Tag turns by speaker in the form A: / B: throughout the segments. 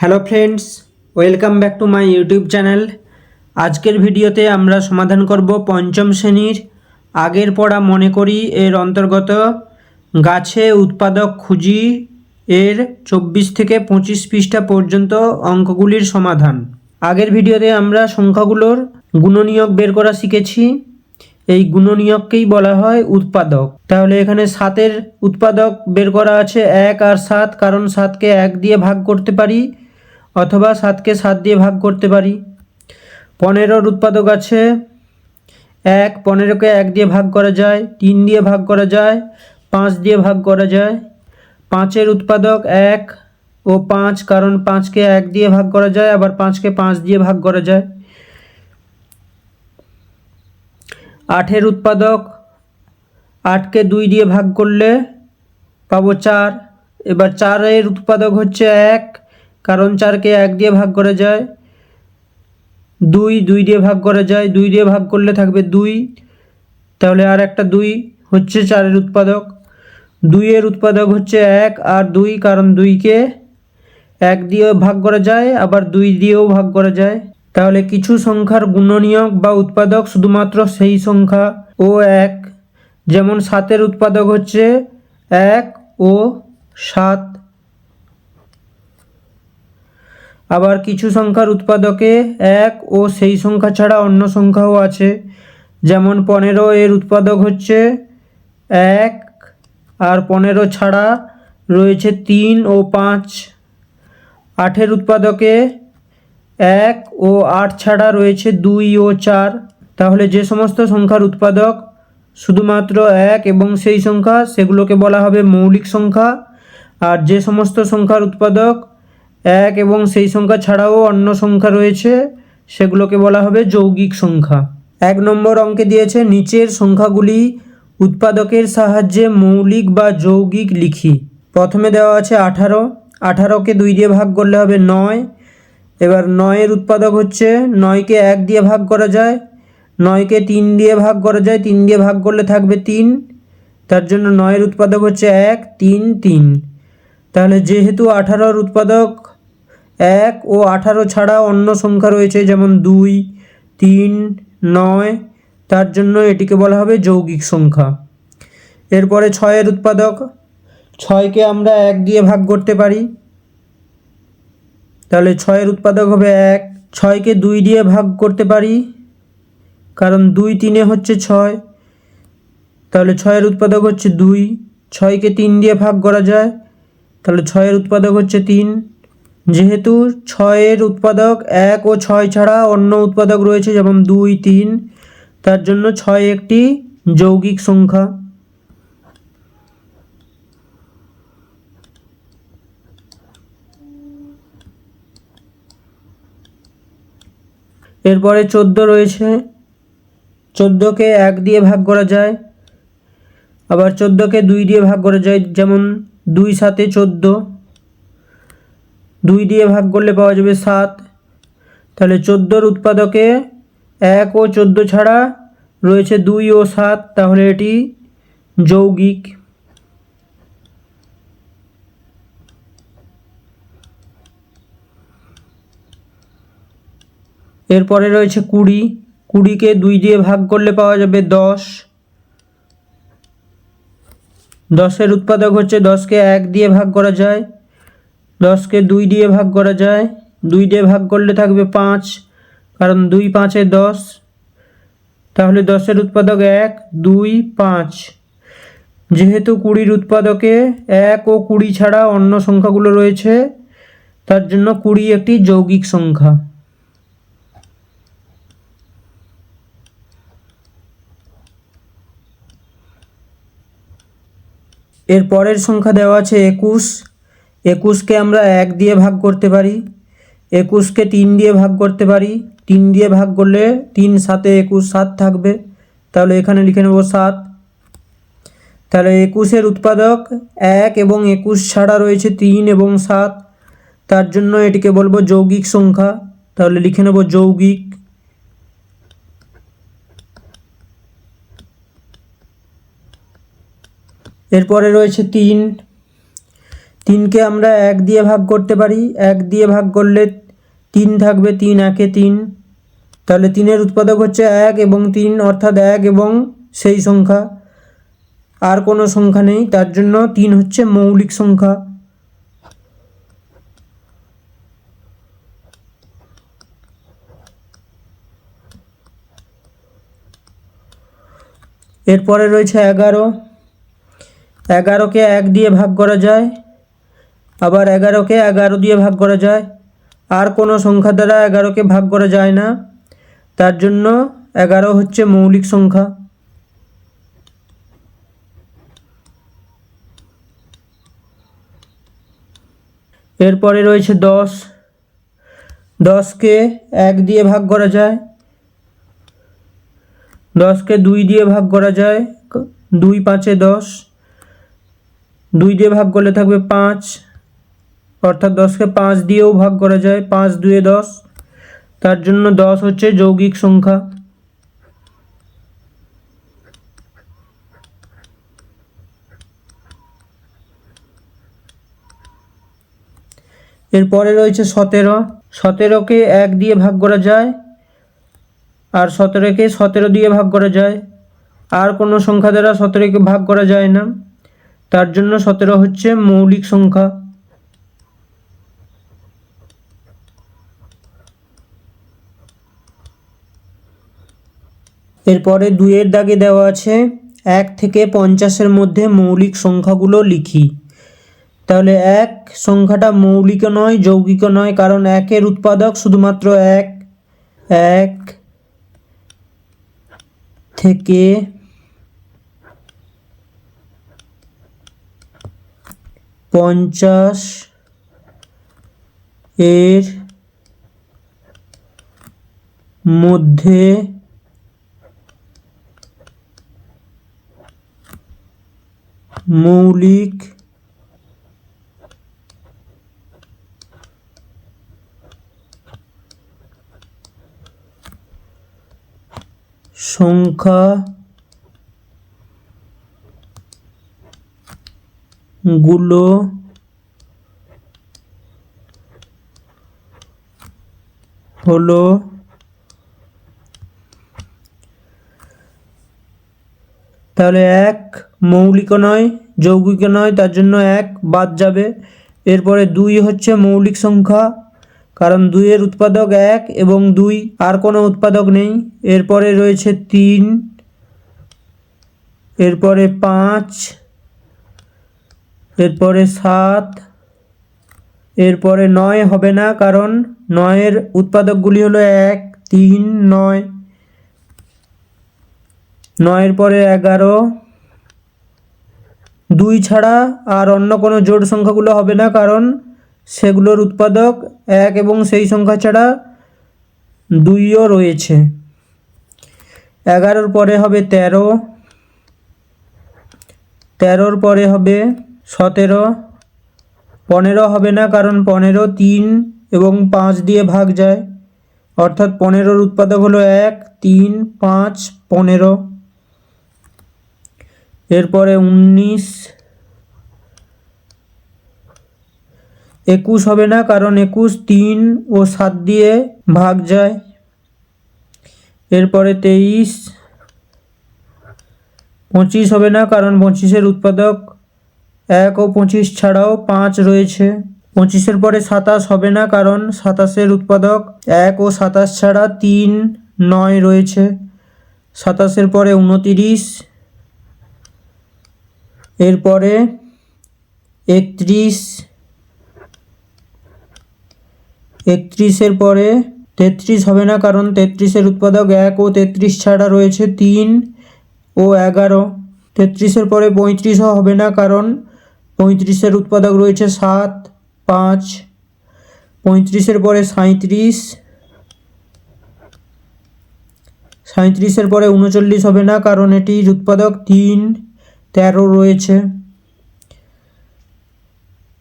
A: Hello friends, welcome back to my YouTube channel. আজকের ভিডিওতে আমরা সমাধান করব পঞ্চম শ্রেণির। আগের পড়া মনে করি এর অন্তর্গত গাছে উৎপাদক খুঁজি এর চব্বিশ থেকে পঁচিশ পৃষ্ঠা পর্যন্ত অঙ্কগুলির সমাধান। আগের ভিডিওতে আমরা সংখ্যাগুলোর গুণনীয়ক বের করা শিখেছি। এই গুণনীয়ককেই বলা হয় উৎপাদক। তাহলে এখানে সাতের উৎপাদক বের করা আছে এক আর সাত, কারণ সাতকে এক দিয়ে ভাগ করতে পারি। অথবা সাতকে সাত দিয়ে ভাগ করতে পারি। পনেরোর উৎপাদক আছে এক, পনেরোকে এক দিয়ে ভাগ করা যায়, তিন দিয়ে ভাগ করা যায়, পাঁচ দিয়ে ভাগ করা যায়। পাঁচের উৎপাদক এক ও পাঁচ, কারণ পাঁচকে এক দিয়ে ভাগ করা যায়, আবার পাঁচকে পাঁচ দিয়ে ভাগ করা যায়। আটের উৎপাদক আটকে দুই দিয়ে ভাগ করলে পাবো চার। এবার চারের উৎপাদক হচ্ছে এক কারণ চারকে এক দিয়ে ভাগ করা যায়, দুই দুই দিয়ে ভাগ করা যায়, দুই দিয়ে ভাগ করলে থাকবে দুই। তাহলে আর একটা দুই হচ্ছে চারের উৎপাদক। দুইয়ের উৎপাদক হচ্ছে এক আর দুই, কারণ দুইকে এক দিয়েও ভাগ করা যায়, আবার দুই দিয়েও ভাগ করা যায়। তাহলে কিছু সংখ্যার গুণনীয়ক বা উৎপাদক শুধুমাত্র সেই সংখ্যা ও এক। যেমন সাতের উৎপাদক হচ্ছে এক ও সাত। আবার কিছু সংখ্যার উৎপাদকে এক ও সেই সংখ্যা ছাড়া অন্য সংখ্যাও আছে। যেমন পনেরো এর উৎপাদক হচ্ছে এক, আর পনেরো ছাড়া রয়েছে তিন ও পাঁচ। আটের উৎপাদকে এক ও আট ছাড়া রয়েছে দুই ও চার। তাহলে যে সমস্ত সংখ্যার উৎপাদক শুধুমাত্র এক এবং সেই সংখ্যা, সেগুলোকে বলা হবে মৌলিক সংখ্যা। আর যে সমস্ত সংখ্যার উৎপাদক এক এবং সেই সংখ্যা ছাড়াও অন্য সংখ্যা রয়েছে, সেগুলোকে বলা হবে যৌগিক সংখ্যা। এক নম্বর অঙ্কে দিয়েছে, নিচের সংখ্যাগুলি উৎপাদকের সাহায্যে মৌলিক বা যৌগিক লিখি। প্রথমে দেওয়া আছে আঠারো, আঠারোকে দুই দিয়ে ভাগ করলে হবে নয়। এবার নয়ের উৎপাদক হচ্ছে, নয়কে এক দিয়ে ভাগ করা যায়, নয়কে তিন দিয়ে ভাগ করা যায়, তিন দিয়ে ভাগ করলে থাকবে তিন। তার জন্য নয়ের উৎপাদক হচ্ছে এক, তিন তিন। তাহলে যেহেতু আঠারোর উৎপাদক এক ও আঠারো ছাড়া অন্য সংখ্যা রয়েছে, যেমন দুই, তিন, নয়। তার জন্য এটিকে বলা হবে যৌগিক সংখ্যা। এরপরে ছয়ের উৎপাদক। ছয়কে আমরা এক দিয়ে ভাগ করতে পারি। তাহলে ছয়ের উৎপাদক হবে এক। ছয়কে দুই দিয়ে ভাগ করতে পারি, কারণ দুই তিনে হচ্ছে ছয়। তাহলে ছয়ের উৎপাদক হচ্ছে দুই। ছয়কে তিন দিয়ে ভাগ করা যায়। তাহলে ছয়ের উৎপাদক হচ্ছে তিন। যেহেতু ছয়ের উৎপাদক এক ও ছয় ছাড়া অন্য উৎপাদক রয়েছে যেমন দুই, তিন, তার জন্য ছয় একটি যৌগিক সংখ্যা। এরপরে চোদ্দ রয়েছে। চোদ্দোকে এক দিয়ে ভাগ করা যায়। আবার চোদ্দোকে দুই দিয়ে ভাগ করা যায়, যেমন দুই সাতে চোদ্দ। দুই দিয়ে ভাগ করলে পাওয়া যাবে সাত। তাহলে চোদ্দোর উৎপাদকে এক ও চোদ্দ ছাড়া রয়েছে দুই ও সাত, তাহলে এটি যৌগিক। এরপরে রয়েছে কুড়ি। কুড়িকে দুই দিয়ে ভাগ করলে পাওয়া যাবে দশ। দশের উৎপাদক হচ্ছে দশকে এক দিয়ে ভাগ করা যায়। দশকে দুই দিয়ে ভাগ করা যায়। দুই দিয়ে ভাগ করলে থাকবে পাঁচ, কারণ দুই পাঁচে দশ। তাহলে দশের উৎপাদক এক, দুই, পাঁচ। যেহেতু কুড়ির উৎপাদকে এক ও কুড়ি ছাড়া অন্য সংখ্যাগুলো রয়েছে, তার জন্য কুড়ি একটি যৌগিক সংখ্যা। এর পরের সংখ্যা দেওয়া আছে একুশ। একুশকে আমরা এক দিয়ে ভাগ করতে পারি। একুশকে তিন দিয়ে ভাগ করতে পারি। তিন দিয়ে ভাগ করলে তিন সাতে একুশ সাত থাকবে। তাহলে এখানে লিখে নেব সাত। তাহলে একুশের উৎপাদক এক এবং একুশ ছাড়া রয়েছে তিন এবং সাত। তার জন্য এটিকে বলব যৌগিক সংখ্যা। তাহলে লিখে নেব যৌগিক। এরপরে রয়েছে তিন। তিনকে আমরা এক দিয়ে ভাগ করতে পারি। এক দিয়ে ভাগ করলে তিন থাকবে তিন, একে তিন। তাহলে তিনের উৎপাদক হচ্ছে এক এবং তিন, অর্থাৎ এক এবং সেই সংখ্যা। আর কোনো সংখ্যা নেই, তার জন্য তিন হচ্ছে মৌলিক সংখ্যা। এরপরে রয়েছে এগারো। এগারোকে এক দিয়ে ভাগ করা যায়। আবার এগারোকে এগারো দিয়ে ভাগ করা যায়। আর কোনো সংখ্যা দ্বারা এগারোকে ভাগ করা যায় না। তার জন্য এগারো হচ্ছে মৌলিক সংখ্যা। এরপরে রয়েছে দশ। দশকে এক দিয়ে ভাগ করা যায়। দশকে দুই দিয়ে ভাগ করা যায়। দুই পাঁচে দশ। দুই দিয়ে ভাগ করলে থাকবে পাঁচ। অর্থাৎ দশকে পাঁচ দিয়েও ভাগ করা যায়, পাঁচ দুয়ে দশ। তার জন্য দশ হচ্ছে যৌগিক সংখ্যা। এরপরে রয়েছে সতেরো। সতেরোকে এক দিয়ে ভাগ করা যায়, আর সতেরোকে সতেরো দিয়ে ভাগ করা যায়। আর কোনো সংখ্যা দ্বারা সতেরোকে ভাগ করা যায় না। তার জন্য সতেরো হচ্ছে মৌলিক সংখ্যা। এরপরে দুইয়ের দাগে দেওয়া আছে এক থেকে পঞ্চাশের মধ্যে মৌলিক সংখ্যাগুলো লিখি। তাহলে এক সংখ্যাটা মৌলিক নয়, যৌগিক নয়, কারণ একের উৎপাদক শুধুমাত্র এক এক থেকে পঞ্চাশ এর মধ্যে মৌলিক সংখ্যা গুলো হলো তাহলে এক মৌলিক নয় যৌগিক নয়, তার জন্য এক বাদ যাবে। এরপরে দুই হচ্ছে মৌলিক সংখ্যা, কারণ দুইয়ের উৎপাদক এক এবং দুই, আর কোনো উৎপাদক নেই। এরপরে রয়েছে তিন, এরপরে পাঁচ, এরপরে সাত, এরপরে নয় হবে না, কারণ নয়ের উৎপাদকগুলি হলো এক, তিন, নয়। নয়ের পরে এগারো। দুই ছাড়া আর অন্য কোনো জোড় সংখ্যাগুলো হবে না, কারণ সেগুলোর উৎপাদক এক এবং সেই সংখ্যা ছাড়া দুইও রয়েছে। এগারোর পরে হবে তেরো। তেরোর পরে হবে সতেরো। পনেরো হবে না, কারণ পনেরো তিন এবং পাঁচ দিয়ে ভাগ যায়। অর্থাৎ পনেরোর উৎপাদক হলো এক, তিন, পাঁচ, পনেরো। এরপরে উনিশ একুশ হবে না, কারণ একুশ তিন ও সাত দিয়ে ভাগ যায়। এরপরে তেইশ, পঁচিশ হবে না, কারণ পঁচিশের উৎপাদক এক ও পঁচিশ ছাড়াও পাঁচ রয়েছে। পঁচিশের পরে সাতাশ হবে না, কারণ সাতাশের উৎপাদক এক ও সাতাশ ছাড়া তিন নয় রয়েছে। সাতাশের পরে উনতিরিশ এরপরে একত্রিশ, একত্রিশের পরে তেত্রিশ হবে না, কারণ তেত্রিশের উৎপাদক এক ও তেত্রিশ ছাড়া রয়েছে তিন ও এগারো। তেত্রিশের পরে পঁয়ত্রিশও হবে না, কারণ পঁয়ত্রিশের উৎপাদক রয়েছে সাত, পাঁচ। পঁয়ত্রিশের পরে সাঁইত্রিশ, সাঁইত্রিশের পরে উনচল্লিশ হবে না, কারণ এটির উৎপাদক তিন তেরো রয়েছে।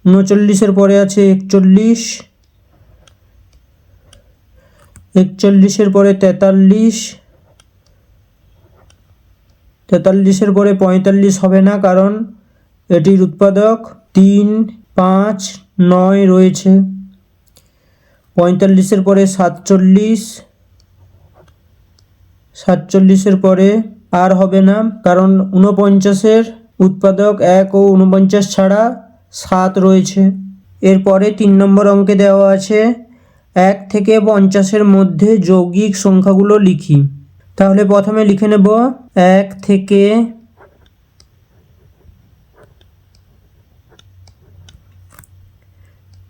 A: উনচল্লিশের পরে আছে একচল্লিশ। একচল্লিশের পরে তেতাল্লিশ। তেতাল্লিশের পরে পঁয়তাল্লিশ হবে না, কারণ এটির উৎপাদক তিন, পাঁচ, নয় রয়েছে। পঁয়তাল্লিশের পরে সাতচল্লিশ। সাতচল্লিশের পরে আর হবে না, কারণ ঊনপঞ্চাশের উৎপাদক এক ও ঊনপঞ্চাশ ছাড়া সাত রয়েছে। এরপরে তিন নম্বর অঙ্কে দেওয়া আছে, এক থেকে পঞ্চাশের মধ্যে যৌগিক সংখ্যাগুলো লিখি। তাহলে প্রথমে লিখে নেব, এক থেকে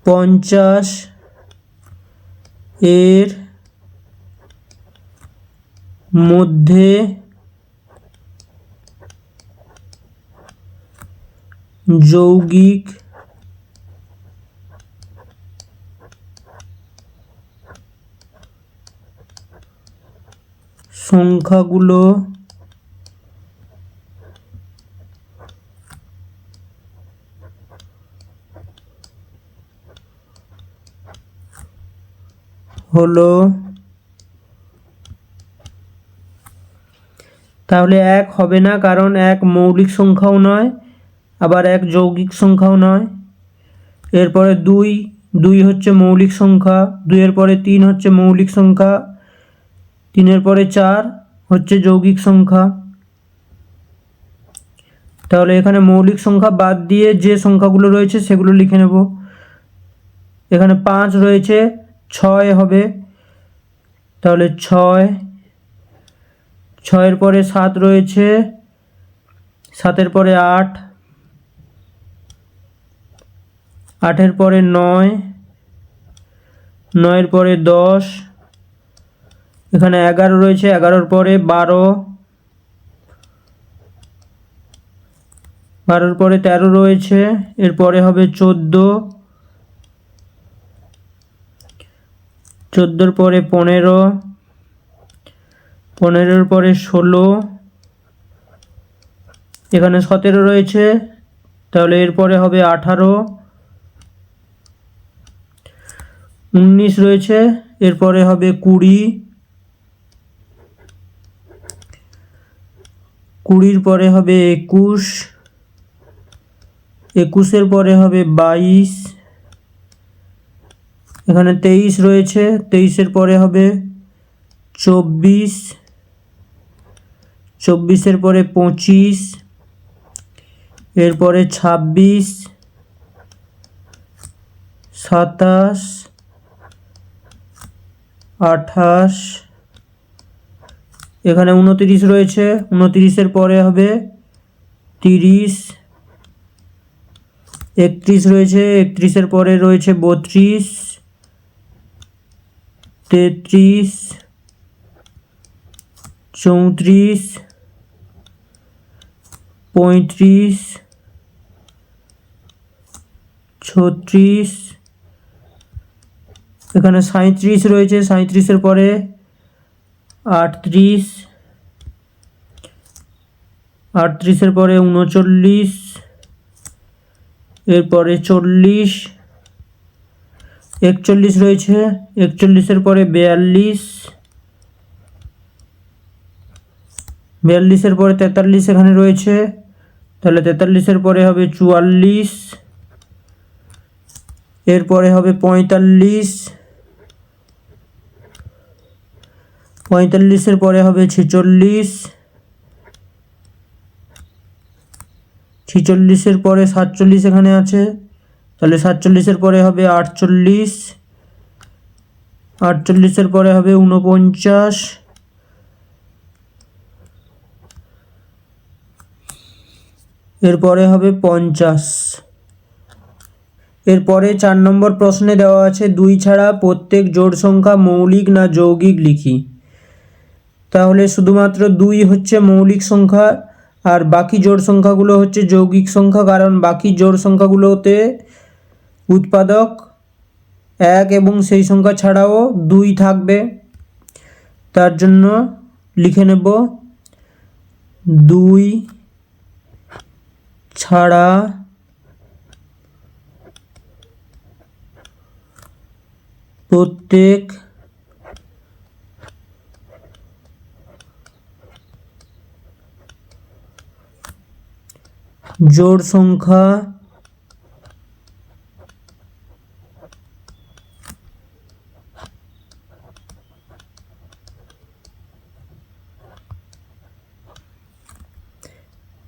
A: পঞ্চাশ এর মধ্যে যৌগিক সংখ্যাগুলো হলো তাহলে এক হবে না কারণ এক মৌলিক সংখ্যাও নয়। আবার এক যৌগিক সংখ্যাও নয়। এরপরে দুই দুই হচ্ছে মৌলিক সংখ্যা, দুইয়ের পরে তিন হচ্ছে মৌলিক সংখ্যা, তিনের পরে চার হচ্ছে যৌগিক সংখ্যা। তাহলে এখানে মৌলিক সংখ্যা বাদ দিয়ে যে সংখ্যাগুলো রয়েছে সেগুলো লিখে নেব। এখানে পাঁচ রয়েছে, ছয় হবে। তাহলে ছয়, ছয়ের পরে সাত রয়েছে, সাতের পরে আট আটের পরে নয়, নয়ের পরে দশ, এখানে এগারো রয়েছে, এগারোর পরে বারো, বারোর পরে তেরো রয়েছে, এরপরে হবে চোদ্দ, চোদ্দোর পরে পনেরো, পনেরোর পরে ষোলো, এখানে সতেরো রয়েছে, তাহলে এরপরে হবে আঠারো উনিশ রয়েছে, এরপরে হবে কুড়ি। কুড়ির পরে হবে একুশ। একুশের পরে হবে বাইশ। এখানে তেইশ রয়েছে, তেইশের পরে হবে চব্বিশ। চব্বিশের পরে পঁচিশ। এরপরে ছাব্বিশ। সাতাশ। আঠাশ। এখানে উনতিরিশ রয়েছে। উনতিরিশের পরে হবে তিরিশ। একত্রিশ রয়েছে। একত্রিশের পরে রয়েছে বত্রিশ। তেত্রিশ। চৌত্রিশ। পঁয়ত্রিশ। ছত্রিশ। এখানে সাঁত্রিশ রয়েছে সাঁত্রিশের পরে আটত্রিশ, আটত্রিশের পরে উনচল্লিশ, এরপরে চল্লিশ, একচল্লিশ রয়েছে, একচল্লিশের পরে বিয়াল্লিশ, বিয়াল্লিশের পরে তেতাল্লিশ এখানে রয়েছে, তাহলে তেতাল্লিশের পরে হবে চুয়াল্লিশ, এরপরে হবে পঁয়তাল্লিশ পঁয়তাল্লিশের পরে হবে ছেচল্লিশ। ছিচল্লিশের পরে সাতচল্লিশ এখানে আছে। তাহলে সাতচল্লিশের পরে হবে আটচল্লিশ। আটচল্লিশের পরে হবে উনপঞ্চাশ এরপরে হবে পঞ্চাশ। এরপরে চার নম্বর প্রশ্নে দেওয়া আছে, দুই ছাড়া প্রত্যেক জোড় সংখ্যা মৌলিক না যৌগিক লিখি। তাহলে শুধুমাত্র দুই হচ্ছে মৌলিক সংখ্যা আর বাকি জোড় সংখ্যাগুলো হচ্ছে যৌগিক সংখ্যা, কারণ বাকি জোড় সংখ্যাগুলোতে উৎপাদক এক এবং সেই সংখ্যা ছাড়াও দুই থাকবে। তার জন্য লিখে নেব, দুই ছাড়া প্রত্যেক জোড় সংখ্যা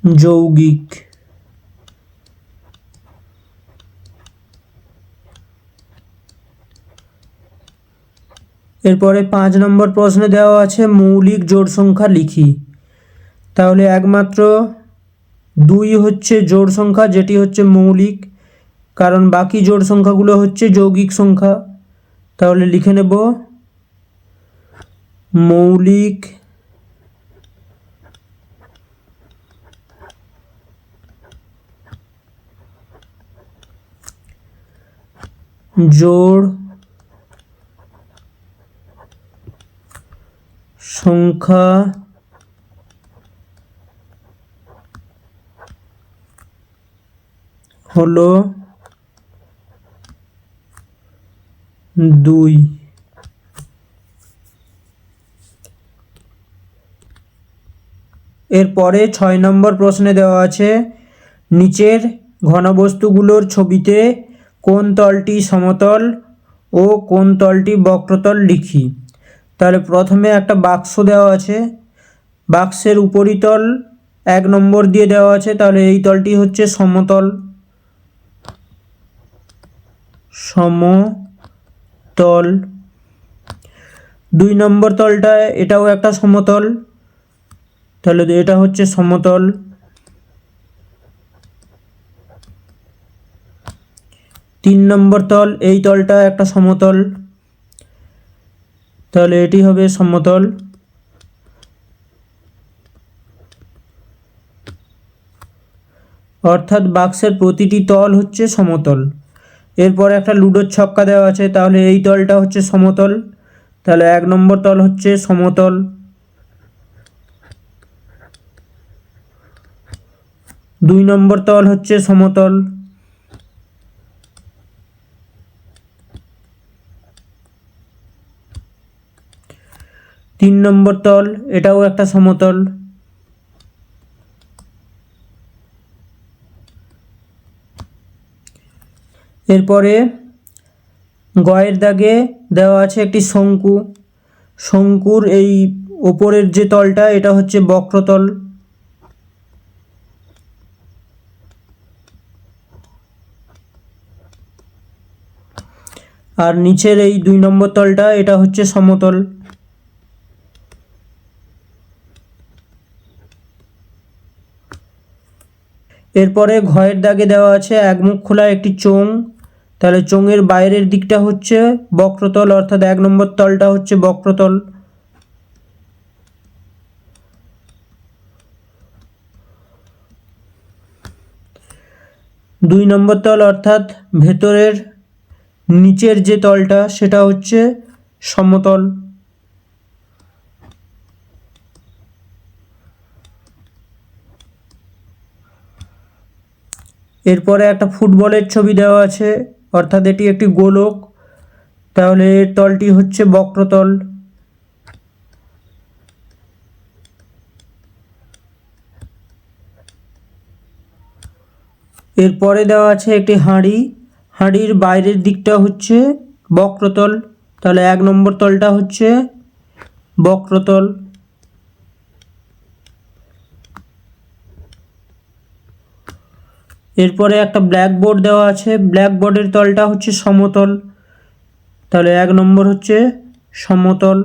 A: যৌগিক। এরপরে পাঁচ নম্বর প্রশ্নে দেওয়া আছে মৌলিক জোড় সংখ্যা লিখি। তাহলে একমাত্র দুই হচ্ছে জোড় সংখ্যা, যেটি হচ্ছে মৌলিক, কারণ বাকি জোড় সংখ্যাগুলো হচ্ছে যৌগিক সংখ্যা। তাহলে লিখে নেব, মৌলিক জোড় সংখ্যা হলো দুই। এরপরে ছয় নম্বর প্রশ্নে দেওয়া আছে, নিচের ঘনবস্তুগুলোর ছবিতে কোন তলটি সমতল ও কোন তলটি বক্রতল লিখি। তাহলে প্রথমে একটা বাক্স দেওয়া আছে, বাক্সের উপরিতল এক নম্বর দিয়ে দেওয়া আছে, তাহলে এই তলটি হচ্ছে সমতল। সমতল। দুই নম্বর তলটা, এটাও একটা সমতল। তাহলে এটা হচ্ছে সমতল। তিন নম্বর তল, এই তলটা একটা সমতল। তাহলে এটি হবে সমতল। অর্থাৎ বাক্সের প্রতিটি তল হচ্ছে সমতল। এরপর একটা লুডোর ছক্কা দেওয়া আছে, তাহলে এই তলটা হচ্ছে সমতল। তাহলে এক নম্বর তল হচ্ছে সমতল। দুই নম্বর তল হচ্ছে সমতল। তিন নম্বর তল এটাও একটা সমতল। এরপরে গয়ের দাগে দেওয়া আছে একটি শঙ্কু। শঙ্কুর এই ওপরের যে তলটা, এটা হচ্ছে বক্রতল। আর নিচের এই দুই নম্বর তলটা, এটা হচ্ছে সমতল। এরপরে ঘয়ের দাগে দেওয়া আছে এক মুখ খোলা একটি চোঙ। তাহলে চোঙের বাইরের দিকটা হচ্ছে বক্রতল, অর্থাৎ এক নম্বর তলটা হচ্ছে বক্রতল। দুই নম্বর তল, অর্থাৎ ভেতরের নিচের যে তলটা, সেটা হচ্ছে সমতল। এরপরে একটা ফুটবলের ছবি দেওয়া আছে। অর্থাৎ এটি একটি গোলক। তাহলে তলটি হচ্ছে বক্রতল। এরপরে দেওয়া আছে একটি হাঁড়ি। হাঁড়ির বাইরের দিকটা হচ্ছে বক্রতল। তাহলে এক নম্বর তলটা হচ্ছে বক্রতল। এরপরে একটা ব্ল্যাক বোর্ড দেওয়া আছে। ব্ল্যাক বোর্ডের তলটা হচ্ছে সমতল। তাহলে এক নম্বর হচ্ছে সমতল।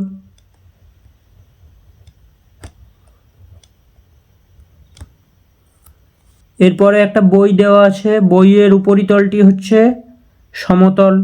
A: এরপরে একটা বই দেওয়া আছে। বইয়ের উপরিতলটি হচ্ছে সমতল।